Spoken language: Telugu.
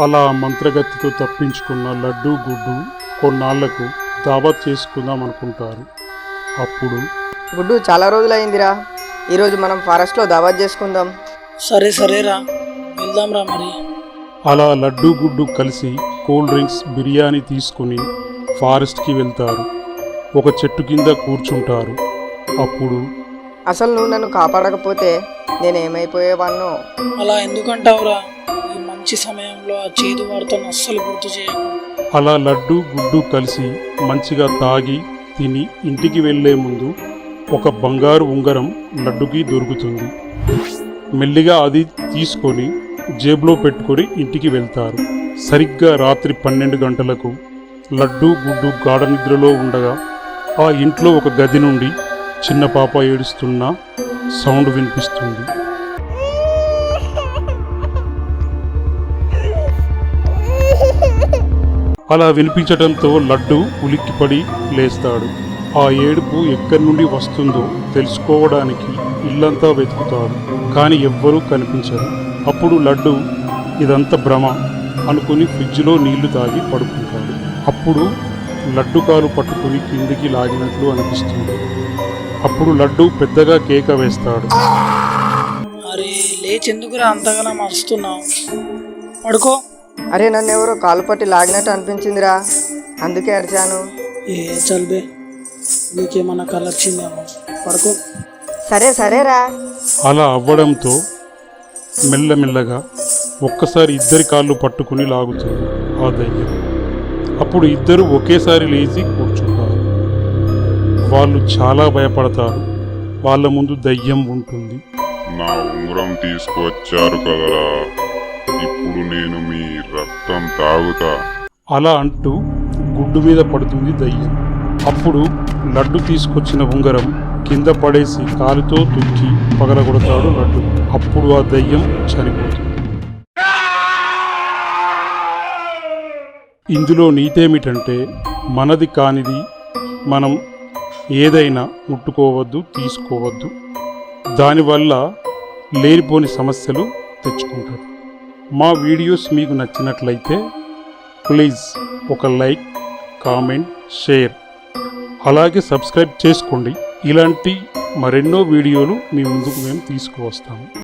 అలా మంత్రగతితో తప్పించుకున్న లడ్డు గుడ్డు కొన్నాళ్ళకు దావత్ చేసుకుందాం అనుకుంటారు. అప్పుడు గుడ్డు చాలా రోజులైందిరా. ఈరోజు మనం ఫారెస్ట్లో దావత్ చేసుకుందాం. సరే సరేరా వెళ్దాంరా మరి. అలా లడ్డు గుడ్డు కలిసి కూల్ డ్రింక్స్ బిర్యానీ తీసుకుని ఫారెస్ట్కి వెళ్తారు. ఒక చెట్టు కింద కూర్చుంటారు. అప్పుడు అసలు నువ్వు నన్ను కాపాడకపోతే నేనేమైపోయేవాన్నో? అలా ఎందుకంటావురా? మంచి సమయంలో ఆ చేదు వార్తను అస్సలు గుర్తు చేయకు. అలా లడ్డు గుడ్డు కలిసి మంచిగా తాగి తిని ఇంటికి వెళ్ళే ముందు ఒక బంగారు ఉంగరం లడ్డుకి దొరుకుతుంది. మెల్లిగా అది తీసుకొని జేబులో పెట్టుకొని ఇంటికి వెళ్తారు. సరిగ్గా రాత్రి పన్నెండు గంటలకు లడ్డు గుడ్డు గాఢ నిద్రలో ఉండగా ఆ ఇంట్లో ఒక గది నుండి చిన్న పాప ఏడుస్తున్న సౌండ్ వినిపిస్తుంది. అలా వినిపించడంతో లడ్డు ఉలిక్కిపడి లేస్తాడు. ఆ ఏడుపు ఎక్కడి నుండి వస్తుందో తెలుసుకోవడానికి ఇల్లంతా వెతుకుతాడు కానీ ఎవ్వరూ కనిపించరు. అప్పుడు లడ్డు ఇదంతా భ్రమ అనుకుని ఫ్రిడ్జ్లో నీళ్ళు తాగి పడుకుంటాడు. అప్పుడు లడ్డు కాలు పట్టుకుని కిందికి లాగినట్లు అనిపిస్తుంది. అప్పుడు లడ్డు పెద్దగా కేక వేస్తాడు. అరే లేచెందుకురా అంతగానో మరుస్తున్నావు పడుకో. అరే నన్ను ఎవరో కాలు పట్టి లాగినట్టు అనిపించిందిరా. అందుకే అరిచాను. ఏ చల్బే నీకేమన్నా కలొచ్చిందేమో పడుకో. సరే సరేరా. అలా అవ్వడంతో మెల్లమెల్లగా ఒక్కసారి ఇద్దరి కాళ్ళు పట్టుకుని లాగుతుంది ఆ దయ్యం. అప్పుడు ఇద్దరు ఒకేసారి లేచి కూర్చుంటారు. వాళ్ళు చాలా భయపడతారు. వాళ్ళ ముందు దయ్యం ఉంటుంది. నా ఉంగరం తీసుకువచ్చారు కదరా. ఇప్పుడు నేను మీ రక్తం తాగుతా. అలా అంటూ గుడ్డు మీద పడుతుంది దయ్యం. అప్పుడు లడ్డు తీసుకొచ్చిన ఉంగరం కింద పడేసి కాలుతో తుక్కి పగలగొడతాడు లడ్డు. అప్పుడు ఆ దయ్యం చనిపోతుంది. ఇందులో నీతేమిటంటే మనది కానిది మనం ఏదైనా ముట్టుకోవద్దు తీసుకోవద్దు. దానివల్ల లేనిపోని సమస్యలు తెచ్చుకుంటారు మా వీడియోస్ మీకు నచ్చినట్లయితే ప్లీజ్ ఒక లైక్ కామెంట్ షేర్. అలాగే సబ్స్క్రైబ్ చేసుకోండి. ఇలాంటి మరెన్నో వీడియోలు మీ ముందుకు మేము తీసుకువస్తాము.